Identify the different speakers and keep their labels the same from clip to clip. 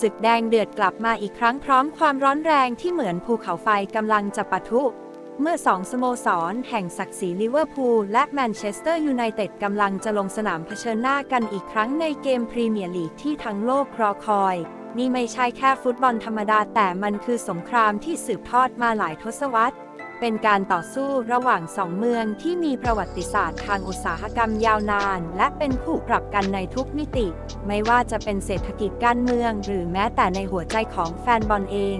Speaker 1: ศึกแดงเดือดกลับมาอีกครั้งพร้อมความร้อนแรงที่เหมือนภูเขาไฟกำลังจะปะทุ เมื่อสองสโมสร แห่งศักดิ์ศรีลิเวอร์พูลและแมนเชสเตอร์ยูไนเต็ดกำลังจะลงสนามเผชิญหน้ากันอีกครั้งในเกมพรีเมียร์ลีกที่ทั้งโลกรอคอย นี่ไม่ใช่แค่ฟุตบอลธรรมดาแต่มันคือสงครามที่สืบทอดมาหลายทศวรรษ เป็นการต่อสู้ระหว่างสองเมืองที่มีประวัติศาสตร์ทางอุตสาหกรรมยาวนาน และเป็นคู่ปรับกันในทุกมิติ ไม่ว่าจะเป็นเศรษฐกิจการเมือง หรือแม้แต่ในหัวใจของแฟนบอลเอง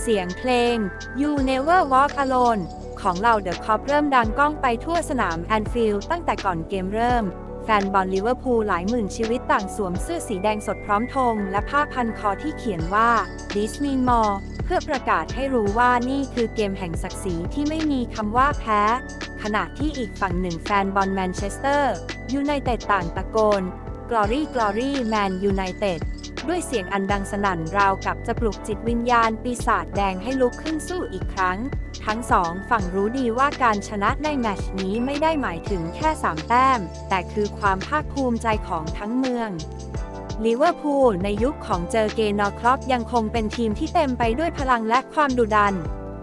Speaker 1: เสียงเพลง You Never Walk Alone ของเหล่าเดอะคอปเริ่มดังก้องไปทั่วสนามแอนฟิลด์ตั้งแต่ก่อนเกมเริ่ม แฟนบอลลิเวอร์พูลหลายหมื่นชีวิตต่างสวมเสื้อสีแดงสดพร้อมธงและผ้าพันคอที่เขียนว่า This mean more พื่อประกาศให้รู้ว่านี่คือเกมแห่งศักดิ์ศรีที่ไม่มีคำว่าแพ้ ขณะที่อีกฝั่งหนึ่งแฟนบอลแมนเชสเตอร์ยูไนเต็ดต่างตะโกน Glory Glory Man United ด้วยเสียงอันดังสนั่นราวกับจะปลุกจิตวิญญาณปีศาจแดงให้ลุกขึ้นสู้อีกครั้ง ทั้งสองฝั่งรู้ดีว่าการชนะในแมตชนี้ไม่ได้หมายถึงแค่ 3 แต้ม แต่คือความภาคภูมิใจของทั้งเมือง ลิเวอร์พูลในยุคของเจอเกนอร์ครอปยังคงเป็นทีมที่เต็มไปด้วยพลังและความดุดัน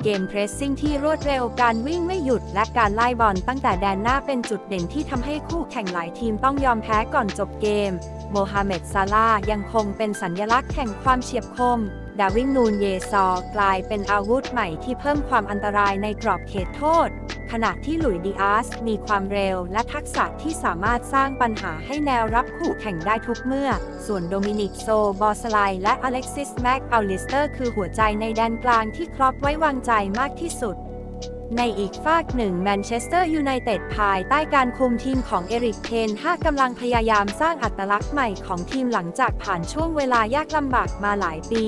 Speaker 1: เกมเพรสซิ่งที่รวดเร็วการวิ่งไม่หยุดและการไล่บอลตั้งแต่แดนหน้าเป็นจุดเด่นที่ทำให้คู่แข่งหลายทีมต้องยอมแพ้ก่อนจบเกม โมฮัมเหม็ดซาลายังคงเป็นสัญลักษณ์แห่งความเฉียบคม ดาวินนูนเยซอร์กลายเป็นอาวุธใหม่ที่เพิ่มความอันตรายในกรอบเขตโทษ ขณะที่หลุยดิอาสมีความเร็วและทักษะที่สามารถสร้างปัญหาให้แนวรับคู่แข่งได้ทุกเมื่อ ส่วนโดมินิกโซ บอสไลและอเล็กซิสแม็กอัลลิสเตอร์คือหัวใจในแดนกลางที่ครอปไว้วางใจมากที่สุดในอีกฝากหนึ่งแมนเชสเตอร์ยูไนเต็ดภายใต้การคุมทีมของเอริกเทนห้ากำลังพยายามสร้างอัตลักษณ์ใหม่ของทีมหลังจากผ่านช่วงเวลายากลำบากมาหลายปี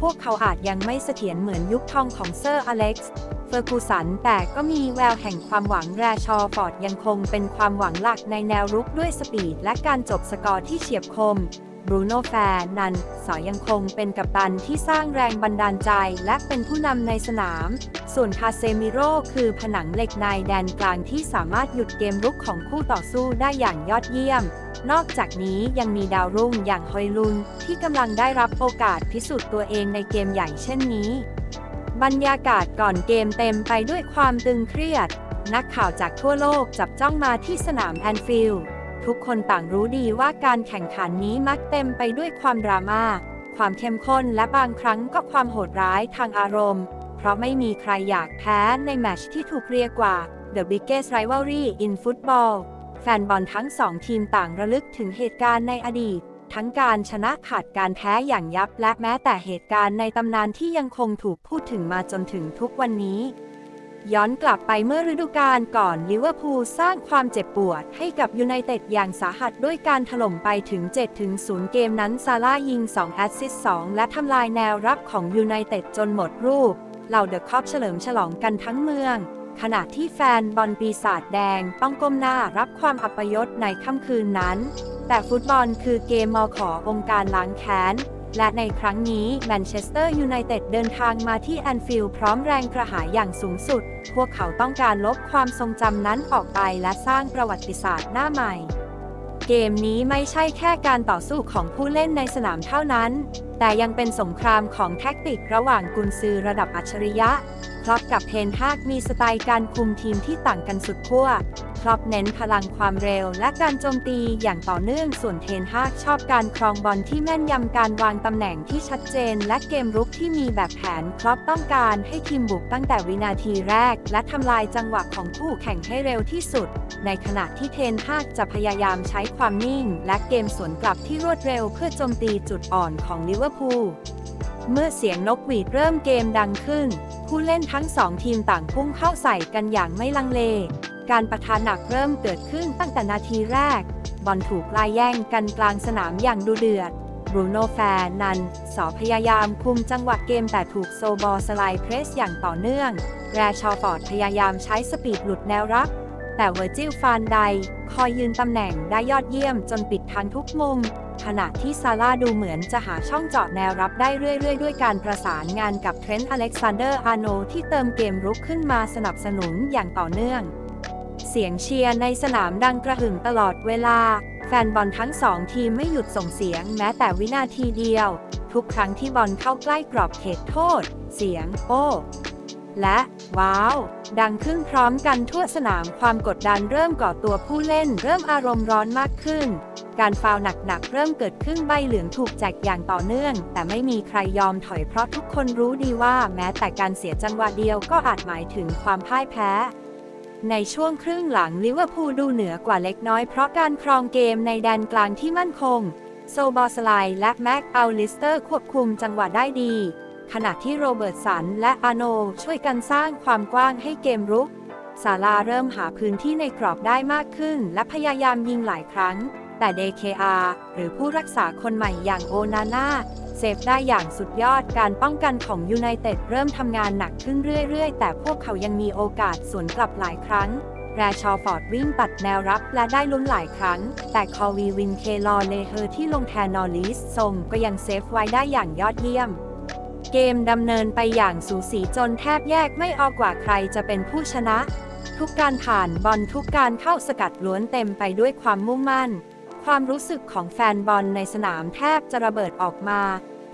Speaker 1: พวกเขาอาจยังไม่เสถียรเหมือนยุคทองของเซอร์อเล็กซ์เฟอร์กูสันแต่ก็มีแววแห่งความหวังแรชอฟอร์ดยังคงเป็นความหวังหลักในแนวรุกด้วยสปีดและการจบสกอร์ที่เฉียบคมบรูโน่แฟร์นันสอยังคงเป็นกัปตันที่สร้างแรงบันดาลใจและเป็นผู้นำในสนาม ส่วนคาเซมิโร่คือผนังเหล็กในแดนกลางที่สามารถหยุดเกมรุกของคู่ต่อสู้ได้อย่างยอดเยี่ยม นอกจากนี้ยังมีดาวรุ่งอย่างฮอยลุนที่กำลังได้รับโอกาสพิสูจน์ตัวเองในเกมใหญ่เช่นนี้ บรรยากาศก่อนเกมเต็มไปด้วยความตึงเครียด นักข่าวจากทั่วโลกจับจ้องมาที่สนามแอนฟิลด์ทุกคนต่างรู้ดีว่าการแข่งขันนี้มักเต็มไปด้วยความดราม่าความเข้มข้นและบางครั้งก็ความโหดร้ายทางอารมณ์ เพราะไม่มีใครอยากแพ้ในแมตช์ที่ถูกเรียกว่า The biggest rivalry in football ฟนบอลทั้งสองทีมต่างระลึกถึงเหตุการณ์ในอดีต ทั้งการชนะขาดการแพ้อย่างยับและแม้แต่เหตุการณ์ในตำนานที่ยังคงถูกพูดถึงมาจนถึงทุกวันนี้ ย้อนกลับไปเมื่อฤดูกาลก่อนลิเวอร์พูลสร้างความเจ็บปวดให้กับยูไนเต็ดอย่างสาหัสด้วยการถล่มไปถึง 7-0 เกมนั้นซาร่ายิง 2 แอสซิสต์2และทำลายแนวรับของยูไนเต็ดจนหมดรูปเหล่าเดอะคอปเฉลิมฉลองกันทั้งเมือง ขณะที่แฟนบอลปีศาจแดงต้องก้มหน้ารับความอัปยศในค่ำคืนนั้น แต่ฟุตบอลคือเกมมอขอองค์การล้างแค้น และในครั้งนี้แมนเชสเตอร์ยูไนเต็ดเดินทางมาที่แอนฟิลด์พร้อมแรงกระหายอย่างสูงสุด พวกเขาต้องการลบความทรงจำนั้นออกไปและสร้างประวัติศาสตร์หน้าใหม่ เกมนี้ไม่ใช่แค่การต่อสู้ของผู้เล่นในสนามเท่านั้น แต่ยังเป็นสงครามของแท็กติกระหว่างกุนซือระดับอัจฉริยะ ครอปกับเทนฮากมีสไตล์การคุมทีมที่ต่างกันสุดขั้วครอปเน้นพลังความเร็วและการโจมตีอย่างต่อเนื่องส่วนเทนฮากชอบการครองบอลที่แม่นยำการวางตำแหน่งที่ชัดเจน และเกมรุกที่มีแบบแผนครอปต้องการให้ทีมบุกตั้งแต่วินาทีแรก และทำลายจังหวะของคู่แข่งให้เร็วที่สุด ในขณะที่เทนฮากจะพยายามใช้ความนิ่ง และเกมสวนกลับที่รวดเร็วเพื่อโจมตีจุดอ่อนของลิเวอร์พูลเมื่อเสียงนกหวีดเริ่มเกมดังขึ้น ผู้เล่นทั้งสองทีมต่างพุ่งเข้าใส่กันอย่างไม่ลังเล การประทะหนักเริ่มเกิดขึ้นตั้งแต่นาทีแรก บอลถูกไล่แย่งกันกลางสนามอย่างดุเดือดบรูโน่แฟร์นันสอพยายามคุมจังหวะเกมแต่ถูกโซบอสไลด์เพรสอย่างต่อเนื่องแรชอฟอร์ดพยายามใช้สปีดหลุดแนวรับ แต่เวอร์จิลฟานได คอยยืนตำแหน่งได้ยอดเยี่ยมจนปิดทางทุกมุม ขณะที่ซาร่าดูเหมือนจะหาช่องเจาะแนวรับได้เรื่อยๆ ด้วยการประสานงานกับเทรนต์อเล็กซานเดอร์อาโนที่เติมเกมรุกขึ้นมาสนับสนุนอย่างต่อเนื่อง เสียงเชียร์ในสนามดังกระหึ่มตลอดเวลา แฟนบอลทั้งสองทีมไม่หยุดส่งเสียงแม้แต่วินาทีเดียว ทุกครั้งที่บอลเข้าใกล้กรอบเขตโทษ เสียง โอ้และ ว้าว ดังขึ้นพร้อมกันทั่วสนามความกดดันเริ่มก่อตัวผู้เล่น เริ่มอารมณ์ร้อนมากขึ้น การฟาวหนักๆ เริ่มเกิดขึ้นใบเหลืองถูกแจกอย่างต่อเนื่อง แต่ไม่มีใครยอมถอยเพราะทุกคนรู้ดีว่าแม้แต่การเสียจังหวะเดียวก็อาจหมายถึงความพ่ายแพ้ในช่วงครึ่งหลังลิเวอร์พูลดูเหนือกว่าเล็กน้อยเพราะการครองเกมในแดนกลางที่มั่นคง โซบอสไลและแม็กอัลลิสเตอร์ควบคุมจังหวะได้ดี ขณะที่โรเบิร์ตสันและอาโนช่วยกันสร้างความกว้างให้เกมรุกซาลาเริ่มหาพื้นที่ในกรอบได้มากขึ้น และพยายามยิงหลายครั้ง แต่ DKR หรือผู้รักษาคนใหม่อย่างโอนาน่าเซฟได้อย่างสุดยอดการป้องกันของยูไนเต็ดเริ่มทำงานหนักขึ้นเรื่อยๆ แต่พวกเขายังมีโอกาสสวนกลับหลายครั้ง แรชอฟอร์ดวิ่งตัดแนวรับและได้ลุ้นหลายครั้ง แต่คอวีวินเคลอเลเฮอร์ที่ลงแทนนอริสทรงก็ยังเซฟไว้ได้อย่างยอดเยี่ยม เกมดำเนินไปอย่างสูสีจนแทบแยกไม่ออกว่าใครจะเป็นผู้ชนะ ทุกการผ่านบอลทุกการเข้าสกัดล้วนเต็มไปด้วยความมุ่งมั่น ความรู้สึกของแฟนบอลในสนามแทบจะระเบิดออกมา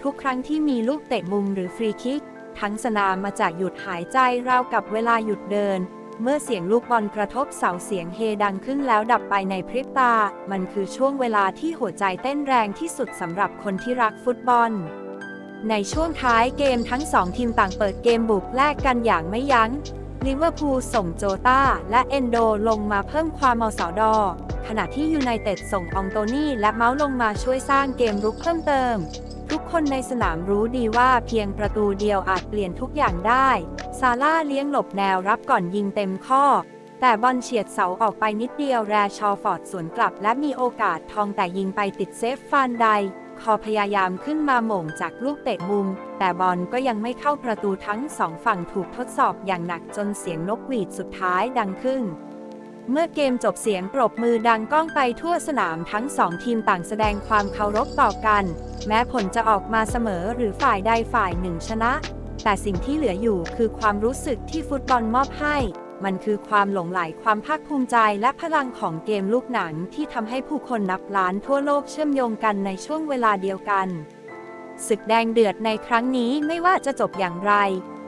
Speaker 1: ทุกครั้งที่มีลูกเตะมุมหรือฟรีคิก ทั้งสนามมาจากหยุดหายใจราวกับเวลาหยุดเดิน เมื่อเสียงลูกบอลกระทบเสาเสียงเฮดังขึ้นแล้วดับไปในพริบตา มันคือช่วงเวลาที่หัวใจเต้นแรงที่สุดสำหรับคนที่รักฟุตบอล ในช่วงท้ายเกมทั้งสองทีมต่างเปิดเกมบุกแลกกันอย่างไม่ยัง้ง ลิเวอร์พูลส่งโจตาและเอนโดลงมาเพิ่มความเมาสอดอ ขณะที่ยูไนเต็ดส่งอองโตนี่และเมาส์ลงมาช่วยสร้างเกมรุกเพิ่มเติม ทุกคนในสนามรู้ดีว่าเพียงประตูเดียวอาจเปลี่ยนทุกอย่างได้ ซาร่าเลี้ยงหลบแนวรับก่อนยิงเต็มข้อ แต่บอลเฉียดเสาออกไปนิดเดียวแรชอฟอร์ดสวนกลับ และมีโอกาสทองแต่ยิงไปติดเซฟฟานได คอพยายามขึ้นมาหม่งจากลูกเตะมุม แต่บอลก็ยังไม่เข้าประตูทั้งสองฝั่งถูกทดสอบอย่างหนักจนเสียงนกหวีดสุดท้ายดังขึ้น เมื่อเกมจบเสียงปรบมือดังก้องไปทั่วสนามทั้งสองทีมต่างแสดงความเคารพต่อกัน แม้ผลจะออกมาเสมอหรือฝ่ายใดฝ่ายหนึ่งชนะ แต่สิ่งที่เหลืออยู่คือความรู้สึกที่ฟุตบอลมอบให้ มันคือความหลงไหลความภาคภูมิใจและพลังของเกมลูกหนังที่ทำให้ผู้คนนับล้านทั่วโลกเชื่อมโยงกันในช่วงเวลาเดียวกันศึกแดงเดือดในครั้งนี้ไม่ว่าจะจบอย่างไร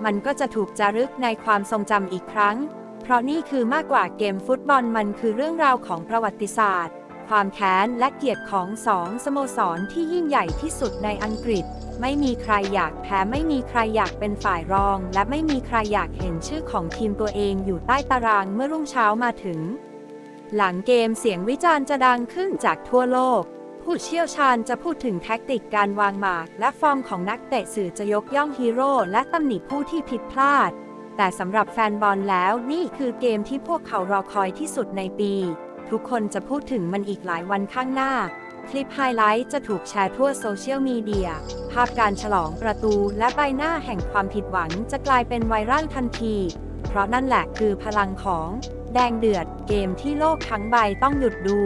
Speaker 1: มันก็จะถูกจารึกในความทรงจำอีกครั้ง เพราะนี่คือมากกว่าเกมฟุตบอลมันคือเรื่องราวของประวัติศาสตร์ ความแค้นและเกียรติของสองสโมสรที่ยิ่งใหญ่ที่สุดในอังกฤษ ไม่มีใครอยากแพ้ ไม่มีใครอยากเป็นฝ่ายรอง และไม่มีใครอยากเห็นชื่อของทีมตัวเองอยู่ใต้ตารางเมื่อรุ่งเช้ามาถึง หลังเกมเสียงวิจารณ์จะดังขึ้นจากทั่วโลก ผู้เชี่ยวชาญจะพูดถึงแท็กติกการวางหมาก และฟอร์มของนักเตะสื่อจะยกย่องฮีโร่และตำหนิผู้ที่ผิดพลาด แต่สำหรับแฟนบอลแล้วนี่คือเกมที่พวกเขารอคอยที่สุดในปี ทุกคนจะพูดถึงมันอีกหลายวันข้างหน้า คลิปไฮไลท์จะถูกแชร์ทั่วโซเชียลมีเดีย ภาพการฉลองประตูและใบหน้าแห่งความผิดหวังจะกลายเป็นไวรัลทันที เพราะนั่นแหละคือพลังของ แดงเดือดเกมที่โลกทั้งใบต้องหยุดดู